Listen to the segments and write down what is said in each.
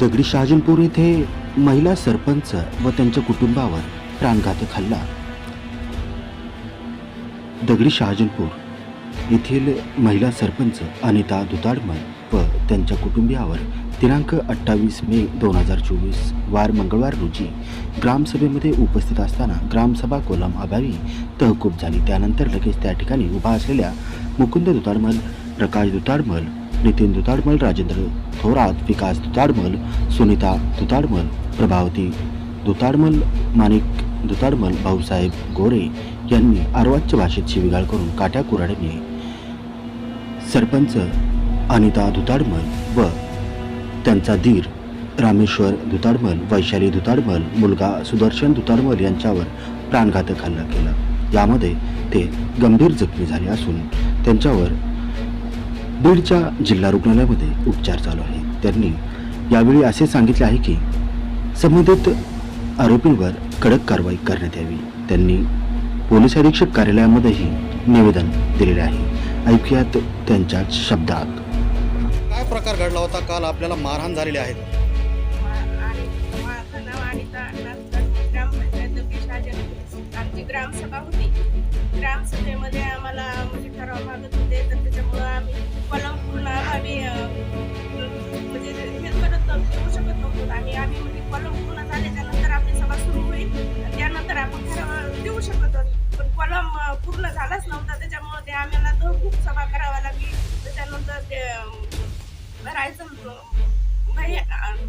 दगडी शहाजनपूर येथे महिला सरपंच व त्यांच्या कुटुंबावर प्राणघातक हल्ला दगडी शहाजनपूर येथील महिला सरपंच अनिता दुताडमल व त्यांच्या कुटुंबियावर दिनांक अठ्ठावीस मे दोन हजार चोवीस वार मंगळवार रोजी ग्रामसभेमध्ये उपस्थित असताना ग्रामसभा कोलम अभावी तहकूब झाली. त्यानंतर लगेच त्या ठिकाणी उभा असलेल्या मुकुंद दुताडमल प्रकाश दुताडमल नितीन दुताडमल राजेंद्र थोरात विकास दुताडमल सुनीता दुताडमल प्रभावती दुताडमल माणिक दुताडमल भाऊसाहेब गोरे यांनी आर्वाच्य भाषेत शिवीगाळ करून काट्या कुऱ्हाडीने सरपंच अनिता दुताडमल व त्यांचा धीर रामेश्वर दुताडमल वैशाली दुताडमल मुलगा सुदर्शन दुताडमल यांच्यावर प्राणघातक हल्ला केला. यामध्ये ते गंभीर जखमी झाले असून त्यांच्यावर बीडच्या जिल्हा रुग्णालयामध्ये उपचार चालू आहेत. त्यांनी यावेळी असे सांगितले आहे की संबंधित आरोपींवर कडक कारवाई करण्यात यावी. त्यांनी पोलीस अधीक्षक कार्यालयामध्येही निवेदन दिलेले आहे. ऐकूयात त्यांच्या शब्दात. काय प्रकार घडला होता? काल आपल्याला मारहाण झालेली आहे. आमची ग्रामसभा होती. ग्रामसभेमध्ये आम्हाला म्हणजे ठराव मागत झालाच नव्हता त्याच्यामुळं ते आम्हाला तहकूब सभा करावा लागली. त्याच्यानंतर ते अं, राहायचं भाई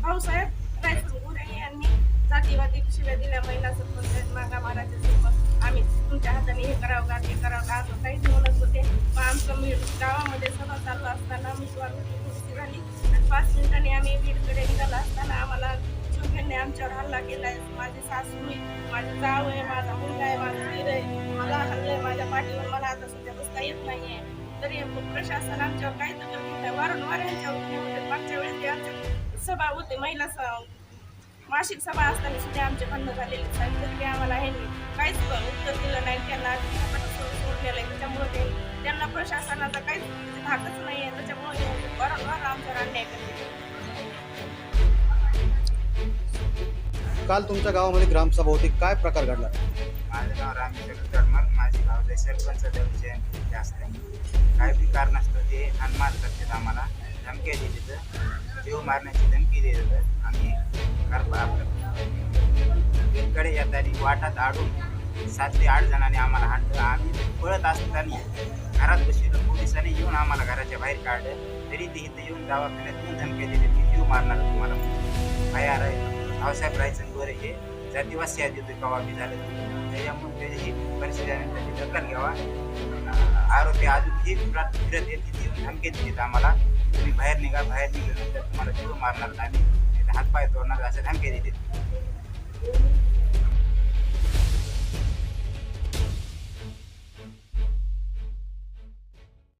भाऊसाहेब रायसन गुरे यांनी जातीवादी शिव्या दिल्या महिला सरपंच मागा मारायचे सरपंच. आम्ही तुमच्या हाताने हे करावं का ते करावं का? असं काहीच म्हणत होते. मग आमचं मी गावामध्ये सभा चालू असताना मी स्वामी झाली. आणि पाच मिनिटांनी आम्ही बीडकडे निघाला असताना आम्हाला आमच्यावर हल्ला केलाय माझी सासू माझी जाव आहे माझा मुलगा आहे माझा दीर आहे. मला हल्लंय माझ्या पाठीवर मला आता सध्या बसता येत नाहीये. तरी प्रशासन आमच्यावर काही तर करत. वारंवार यांच्यावर मागच्या वेळेस ते आमच्या सभा होते महिला मासिक सभा असताना सुद्धा आमचे बंद झालेले सांगितलं की आम्हाला ह्यांनी काहीच उत्तर दिलं नाही त्यांना चित्रपट सोडलेलं आहे त्याच्यामुळे त्यांना प्रशासनाचा काहीच धाकच नाही आहे त्याच्यामुळे वारंवार आमच्यावर अन्याय करते काल तुमच्या गावामध्ये ग्रामसभा होती. काय प्रकार घडला? माझं नाव रामेश्वर धर्मल माझी गावचे सरपंच जयंती जास्त काय बी कारण असतं ते हनुमान करतात आम्हाला. धमक्या दिली तर जीव मारण्याची धमकी दिली होतं आम्ही करपा आपलं. येताना वाटात आडून सात ते आठ जणांनी आम्हाला हाणलं आम्ही पळत असताना घरात बसलो पोलिसांनी येऊन आम्हाला घराच्या बाहेर काढलं. तरी ते इथं येऊन दवाखान्यात येऊन धमक्या दिली की जीव मारणार तुम्हाला? भया भावसाहेब रायचंदवर राहायचं हे जातीवासी आहे होते कवा बी झालं त्याच्यामुळे त्याची परिस्थिती त्याची दखल घ्यावा. आरोपी अजूनही फिरत फिरत येत तिथे धमकी देतात आम्हाला. तुम्ही बाहेर निघा बाहेर निघाल्यानंतर तुम्हाला जीव मारणार नाही. हातपाय तोडणार असं धमकी देतात